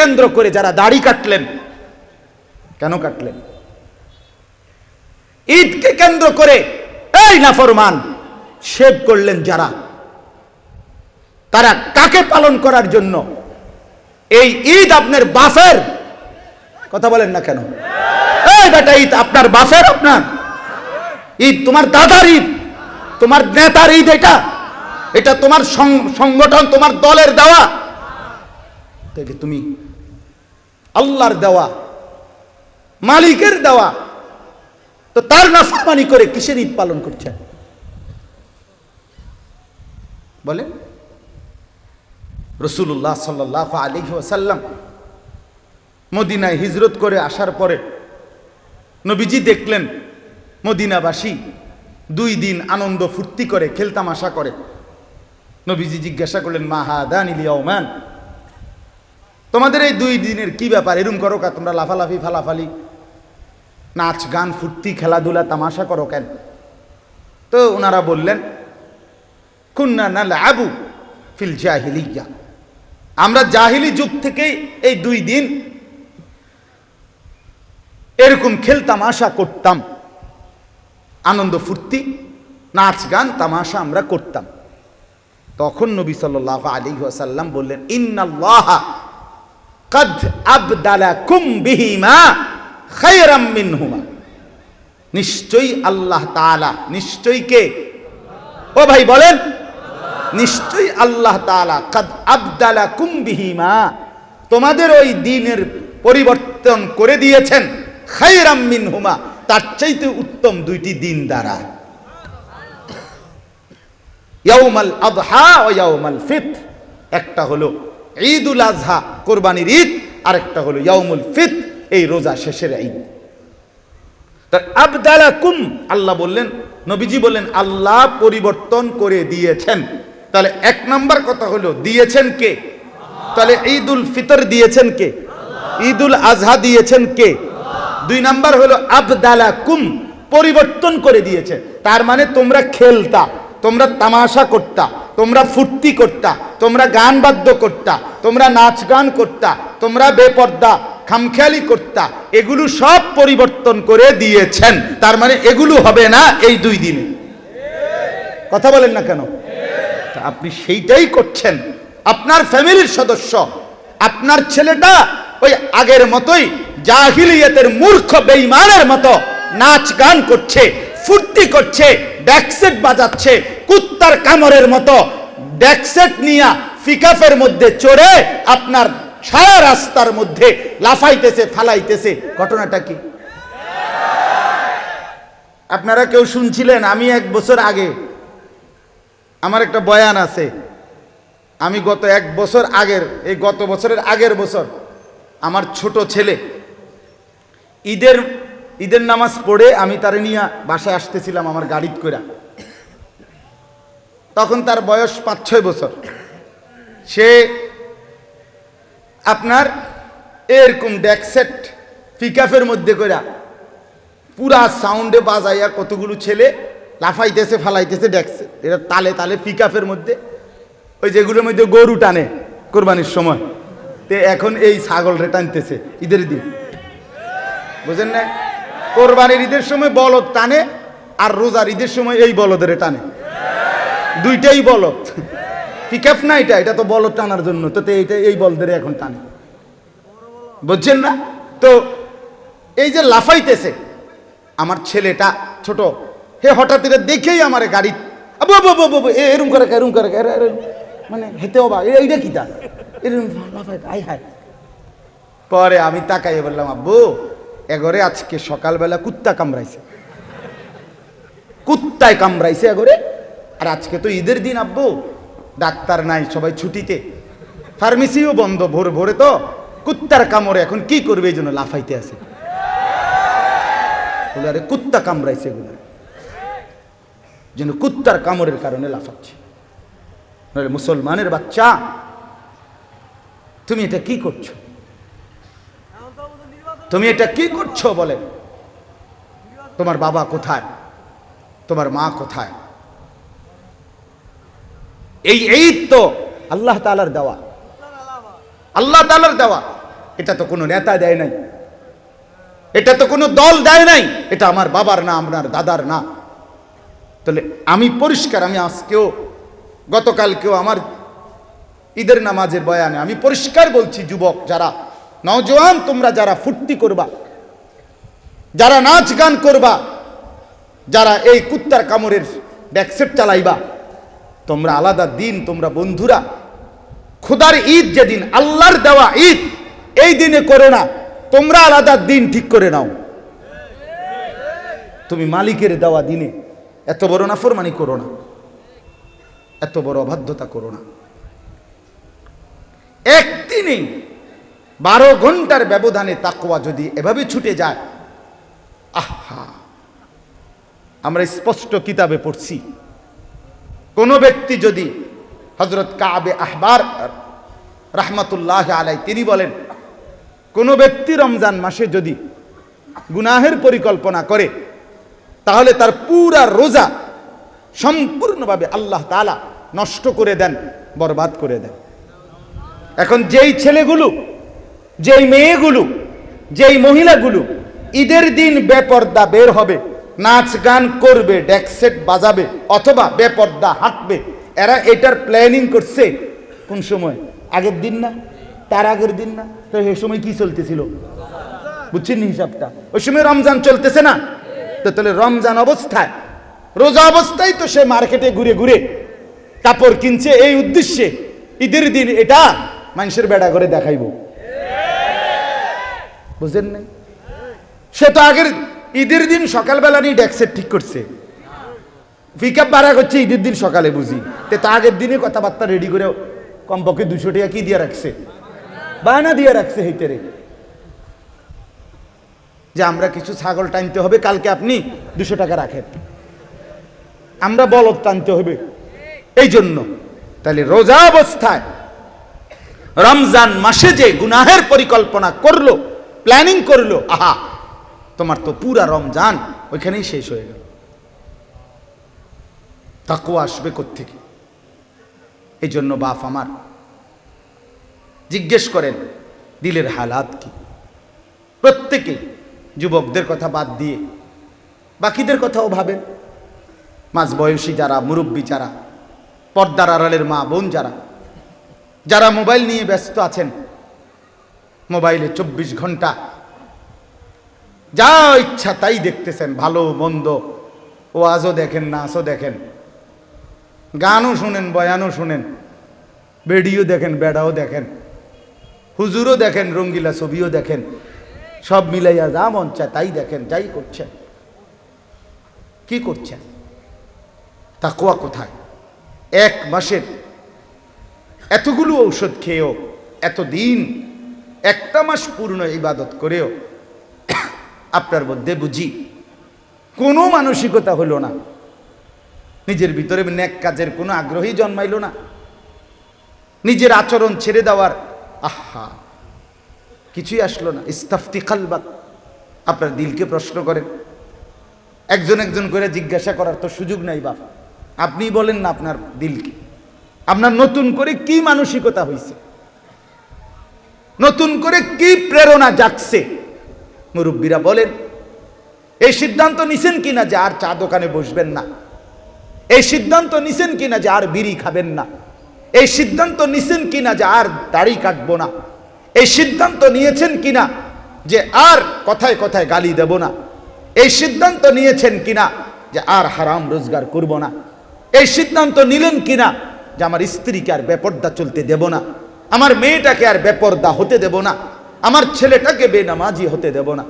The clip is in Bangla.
কেন্দ্র করে যারা দাড়ি কাটলেন, কেন কাটলেন? ঈদকে কেন্দ্র করে, এই নাফরমান শেভ করলেন যারা? তারা কাকে পালন করার জন্য? এই ঈদ আপনার বাফের? কথা বলেন না কেন? এই বেটা ঈদ আপনার বাফের আপনার? ঈদ তোমার দাদার ঈদ। তোমার নেতার ঈদ এটা। এটা তোমার সংগঠন, তোমার দলের দেওয়া। তুমি আল্লাহর দেওয়া, মালিকের দেওয়া। তো তার নাফরমানি করে কিসের ঈদ পালন করছেন? বলেন। রসুল্লাহ সাল্লাহ আলী ওসাল্লাম মদিনায় হিজরত করে আসার পরে নবীজি দেখলেন, মদিনাবাসী দুই দিন আনন্দ ফুর্তি করে, খেলতামাশা করে। নবীজি জিজ্ঞাসা করলেন, মা হা দান ইলিয়াউমান তোমাদের এই দুই দিনের কি ব্যাপার? এরম করো কা, তোমরা লাফালাফি, ফালাফালি। নাচ, গান, ফুর্তি, খেলাধুলা, তামাশা করো কেন? তো ওনারা বললেন, কুন্না না আবু ফিল জাহিলিয়া। আমরা জাহিলি যুগ থেকেই এই দুই দিন এরকম খেলতাম আশা করতাম। আনন্দ, ফুর্তি, নাচ, গান, তামাশা আমরা করতাম। তখন নবী সাল্লাহ আলী ওয়াসাল্লাম বললেন, ইন্নাল্লাহ কদ আবদালাকুম বিহিমা খায়রাম মিনহুমা নিশ্চয়ই আল্লাহ তাআলা, নিশ্চয়ই কে? ও ভাই বলেন। নিশ্চয়ই আল্লাহ তাআলা কদ আবদালাকুম বিহিমা তোমাদের ওই দিনের পরিবর্তন করে দিয়েছেন খায়রাম মিনহুমা তার চাইতে উত্তম দুইটি দিন দ্বারা। ইয়াউমাল আদহা ও ইয়াউমাল ফিত একটা হলো ঈদুল আজহা, কোরবানির ঈদ, আরেকটা হলো ইয়াউমুল ফিত এই রোজা শেষের ঈদ। তার আবদালাকুম, আল্লাহ বললেন, নবীজি বললেন, আল্লাহ পরিবর্তন করে দিয়েছেন। তাহলে এক নাম্বার কথা হলো, দিয়েছেন কে? তাহলে ঈদুল ফিতর দিয়েছেন কে? ঈদুল আজহা দিয়েছেন কে? দুই নাম্বার হলো, আবদালাকুম, পরিবর্তন করে দিয়েছে তার মানে তোমরা খেলতা, তোমরা তামাশা করতা। তোমরা ফুর্তি করতা, তোমরা গান বাদ্য করতা, তোমরা নাচ গান করতা, তোমরা বেপর্দা, খামখেয়ালি করতা, এগুলো সব পরিবর্তন করে দিয়েছেন। তার মানে এগুলো হবে না এই দুই দিনে। কথা বলেন না কেন? আপনি সেইটাই করছেন। আপনার ফ্যামিলির সদস্য, আপনার ছেলেটা ওই আগের মতোই জাহিলিয়াতের মূর্খ বেইমানের মতো নাচ গান করছে, ফুর্তি করছে ড্যাকসেট বাজাচ্ছে, কুত্তার কামড়ের মতো। ড্যাকসেট নিয়া ফিকাফের মধ্যে চড়ে আপনার সারা রাস্তার মধ্যে লাফাইতেছে, ফালাইতেছে। ঘটনাটা কি? আপনারা কেউ শুনছিলেন? আমি এক বছর আগে, আমার একটা বয়ান আছে। আমি গত এক বছর আগের, এই গত বছরের আগের বছর, আমার ছোট ছেলে ঈদের ঈদের নামাজ পড়ে আমি তার নিয়ে বাসায় আসতেছিলাম আমার গাড়িত করে তখন তার বয়স পাঁচ ছয় বছর। সে আপনার এরকম ড্যাকসেট পিকআপের মধ্যে করে পুরা সাউন্ডে বাজাইয়া কতগুলো ছেলে লাফাইতেছে, ফালাইতেছে ড্যাকসেট এটা তালে তালে পিকআপের মধ্যে, ওই যেগুলোর মধ্যে গরু টানে কোরবানির সময়। তে এখন এই ছাগল রে টানতেছে ঈদের দিন। বুঝেন না? কোরবানির ঈদের সময় বলদ টানে আর রোজার ঈদের সময় এই বলদের টানে। দুইটাই বলদ। পিকআপ না এটা? এটা তো বলদ টানার জন্য। তো এইটা এই বলদের এখন টানে। বুঝছেন না? তো এই যে লাফাইতেছে, আমার ছেলেটা ছোট, হে হঠাৎ এটা দেখেই আমার গাড়ি আবু আবু আবু আবু এরম করে এরম করে মানে হেতে অবা এইটা কি তা এরম লাফাই আই হায়। পরে আমি তাকাইয়ে বললাম, আব্বু এগরে আজকে সকালবেলা কুত্তা কামড়াইছে। কুত্তায় কামড়াইছে এগরে। আর আজকে তো ঈদের দিন, আব্বু। ডাক্তার নাই সবাই ছুটিতে। ফার্মেসিও বন্ধ ভোর ভোরে তো। কুত্তার কামড়ে এখন কি করবে এই জন্য লাফাইতে আছে। আরে, কুত্তা কামড়াইছে এগুলো। যেন কুত্তার কামড়ের কারণে লাফাচ্ছে। নইলে মুসলমানের বাচ্চা, তুমি এটা কি করছ? তুমি এটা কি করছ বলে? তোমার বাবা কোথায়? তোমার মা কোথায়? এই এই তো আল্লাহ তালার দেওয়া। আল্লাহ তালার দেওয়া। এটা তো কোনো নেতা দেয় নাই। এটা তো কোনো দল দেয় নাই। এটা আমার বাবার না আপনার দাদার না। তাহলে আমি পরিষ্কার, আমি আজকেও, গতকালকেও আমার ঈদের নামাজের বয়ানে আমি পরিষ্কার বলছি, যুবক যারা নওজোয়ান, তোমরা যারা ফুর্তি করবা, যারা নাচ গান করবা, যারা এই কুত্তার কামড়ের ব্যাকসেট চালাইবা, তোমরা আলাদা দিন, তোমরা বন্ধুরা, খুদার ঈদ যেদিন, আল্লাহর দেওয়া ঈদ, এই দিনে করো না, তোমরা আলাদা দিন ঠিক করে নাও। তুমি মালিকের দেওয়া দিনে এত বড় না নাফরমানি করো না, এত বড় অবাধ্যতা করো না। একদিনে বারো ঘণ্টার ব্যবধানে তাকওয়া যদি এভাবে ছুটে যায়, আহা, আমরা স্পষ্ট কিতাবে পড়ছি। কোনো ব্যক্তি যদি হজরত কাবে আহবার রাহমাতুল্লাহ আলাই তিনি বলেন, কোনো ব্যক্তি রমজান মাসে যদি গুনাহের পরিকল্পনা করে, তাহলে তার পুরা রোজা সম্পূর্ণভাবে আল্লাহ তালা নষ্ট করে দেন, বরবাদ করে দেন। এখন যেই ছেলেগুলো যেই মেয়েগুলো, যেই মহিলাগুলো, ঈদের দিন বেপর্দা বের হবে, নাচ গান করবে ডেকসেট বাজাবে, অথবা বেপর্দা হাঁটবে, এরা এটার প্ল্যানিং করছে কোন সময়? আগের দিন না? তার আগের দিন না? তো সে সময় কি চলতেছিল? বুঝছেন হিসাবটা? ওই সময় রমজান চলতেছে না? তো তাহলে রমজান অবস্থায়, রোজা অবস্থায় তো সে মার্কেটে ঘুরে ঘুরে কাপড় কিনছে, এই উদ্দেশ্যে ঈদের দিন এটা মানুষের বেড়া করে দেখাইব। বুঝলেন নাই? সে তো আগের ঈদের দিন সকালবেলা নিয়ে ডেক্সেট ঠিক করছে। পিক আপ ভাড়া করছে, ঈদের দিন সকালে বুঝি। তে তো আগের দিনে কথাবার্তা রেডি করে কমপক্ষে দুশো টাকা কি দিয়ে রাখছে? বায়না দিয়ে রাখছে হেইতেরে যে আমরা কিছু ছাগল টানতে হবে, কালকে আপনি দুশো টাকা রাখেন। আমরা বলদ টানতে হবে। এই জন্য তাহলে রোজা অবস্থায় রমজান মাসে যে গুনাহের পরিকল্পনা করল প্ল্যানিং করল। আহা, তোমার তো পুরা রমজান ওইখানেই শেষ হয়ে গেল। তাকুয়া আসবে কোত্থেকে? এই জন্য বাপ আমার জিজ্ঞেস করেন, দিলের হালাত কি? প্রত্যেকে যুবকদের কথা বাদ দিয়ে বাকিদের কথাও ভাবেন। মাঝ বয়সী যারা, মুরব্বী যারা, পর্দার আড়ালের মা বোন যারা যারা মোবাইল নিয়ে ব্যস্ত আছেন মোবাইলে চব্বিশ ঘণ্টা। যা ইচ্ছা তাই দেখতেছেন, ভালো, মন্দ। ও আজও দেখেন না আসও দেখেন। গানও শুনেন, বয়ানও শুনেন। বেডিও দেখেন, বেড়াও দেখেন। হুজুরও দেখেন, রঙ্গিলা ছবিও দেখেন। সব মিলাইয়া যা মন চায় তাই দেখেন, যাই করছেন। কি করছেন? তাকুয়া কোথায়? এক মাসের। এতগুলো ঔষধ খেয়েও এত দিন একটা মাস পূর্ণ ইবাদত করেও আপনার মধ্যে বুঝি কোনো মানসিকতা হলো না। নিজের ভিতরে ন্যাক কাজের কোনো আগ্রহী জন্মাইল না। নিজের আচরণ ছেড়ে দেওয়ার আহা, কিছুই আসলো না। ইস্তাফতি খালবাক আপনার দিলকে প্রশ্ন করেন। একজন একজন করে জিজ্ঞাসা করার তো সুযোগ নাই বাপ। আপনি বলেন না আপনার দিলকে। আপনার নতুন করে কি মানসিকতা হয়েছে নতুন করে কি প্রেরণা জাগছে? মুরব্বীরা বলেন, এই সিদ্ধান্ত নিছেন কিনা যে আর চা দোকানে বসবেন না? এই সিদ্ধান্ত নিছেন কিনা যে আর বিড়ি খাবেন না? এই সিদ্ধান্ত নিছেন কিনা যে আর দাড়ি কাটবো না? এই সিদ্ধান্ত নিয়েছেন কিনা যে আর কথায় কথায় গালি দেব না? এই সিদ্ধান্ত নিয়েছেন কিনা যে আর হারাম রোজগার করব না? এই সিদ্ধান্ত নিলেন কিনা যে আমার স্ত্রীকে আর বেপর্দা চলতে দেব না? আমার মেয়েটাকে আর বেপর্দা হতে দেব না। আমার ছেলেটাকে বেনামাজি হতে দেব না।